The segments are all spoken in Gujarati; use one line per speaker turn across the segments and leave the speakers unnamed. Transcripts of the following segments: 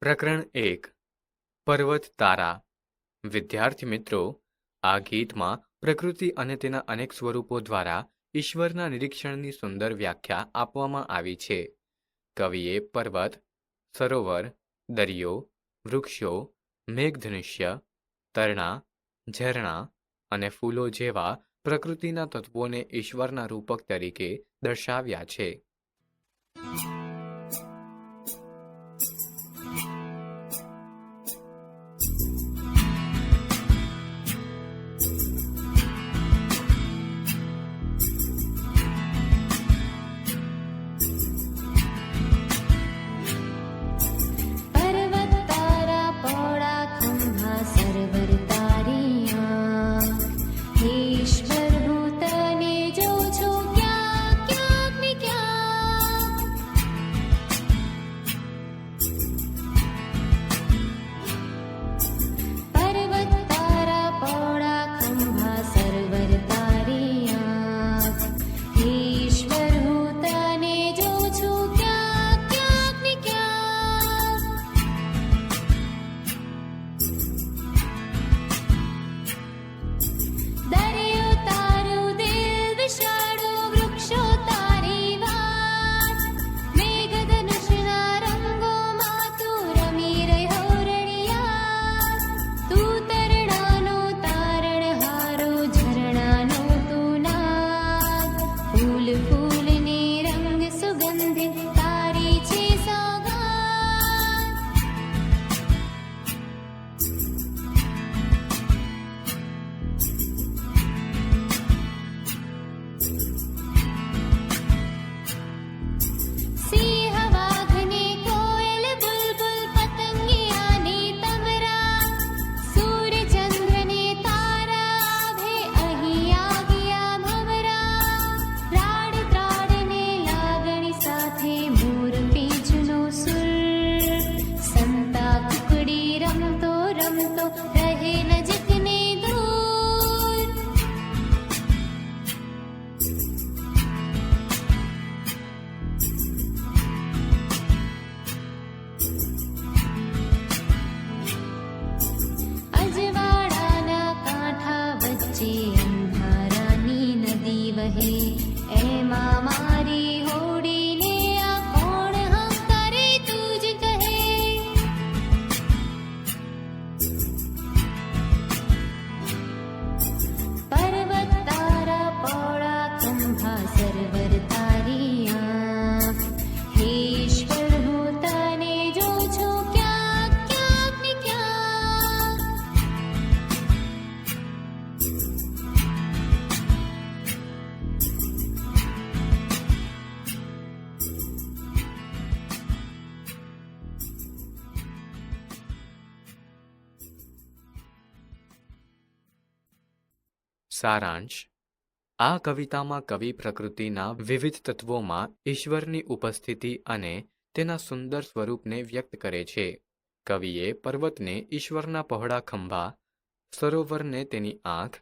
પ્રકરણ એક. પર્વત તારા. વિદ્યાર્થી મિત્રો, આ ગીતમાં પ્રકૃતિ અને તેના અનેક સ્વરૂપો દ્વારા ઈશ્વરના નિરીક્ષણની સુંદર વ્યાખ્યા આપવામાં આવી છે. કવિએ પર્વત, સરોવર, દરિયો, વૃક્ષો, મેઘધનુષ્ય, તરણા, ઝરણા અને ફૂલો જેવા પ્રકૃતિના તત્વોને ઈશ્વરના રૂપક તરીકે દર્શાવ્યા છે. સારાંશ, આ કવિતામાં કવિ પ્રકૃતિના વિવિધ તત્વોમાં ઈશ્વરની ઉપસ્થિતિ અને તેના સુંદર સ્વરૂપને વ્યક્ત કરે છે. કવિએ પર્વતને ઈશ્વરના પહોળા ખંભા, સરોવરને તેની આંખ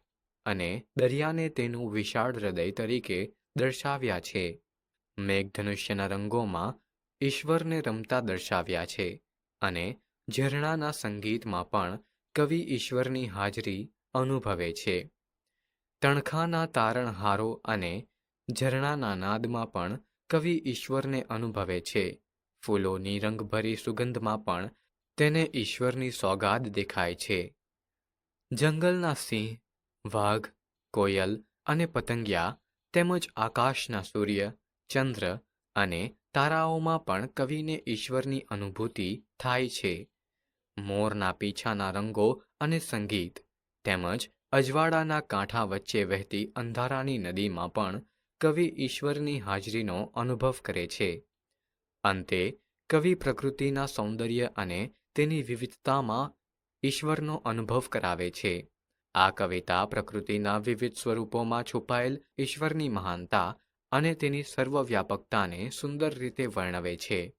અને દરિયાને તેનું વિશાળ હૃદય તરીકે દર્શાવ્યા છે. મેઘધનુષ્યના રંગોમાં ઈશ્વરને રમતા દર્શાવ્યા છે અને ઝરણાના સંગીતમાં પણ કવિ ઈશ્વરની હાજરી અનુભવે છે. તણખાના તારણહારો અને ઝરણાના નાદમાં પણ કવિ ઈશ્વરને અનુભવે છે. ફૂલોની રંગભરી સુગંધમાં પણ તેને ઈશ્વરની સોગાદ દેખાય છે. જંગલના સિંહ, વાઘ, કોયલ અને પતંગિયા તેમજ આકાશના સૂર્ય, ચંદ્ર અને તારાઓમાં પણ કવિને ઈશ્વરની અનુભૂતિ થાય છે. મોરના પીછાના રંગો અને સંગીત તેમજ અજવાળાના કાંઠા વચ્ચે વહેતી અંધારાની નદીમાં પણ કવિ ઈશ્વરની હાજરીનો અનુભવ કરે છે. અંતે, કવિ પ્રકૃતિના સૌંદર્ય અને તેની વિવિધતામાં ઈશ્વરનો અનુભવ કરાવે છે. આ કવિતા પ્રકૃતિના વિવિધ સ્વરૂપોમાં છુપાયેલ ઈશ્વરની મહાનતા અને તેની સર્વવ્યાપકતાને સુંદર રીતે વર્ણવે છે.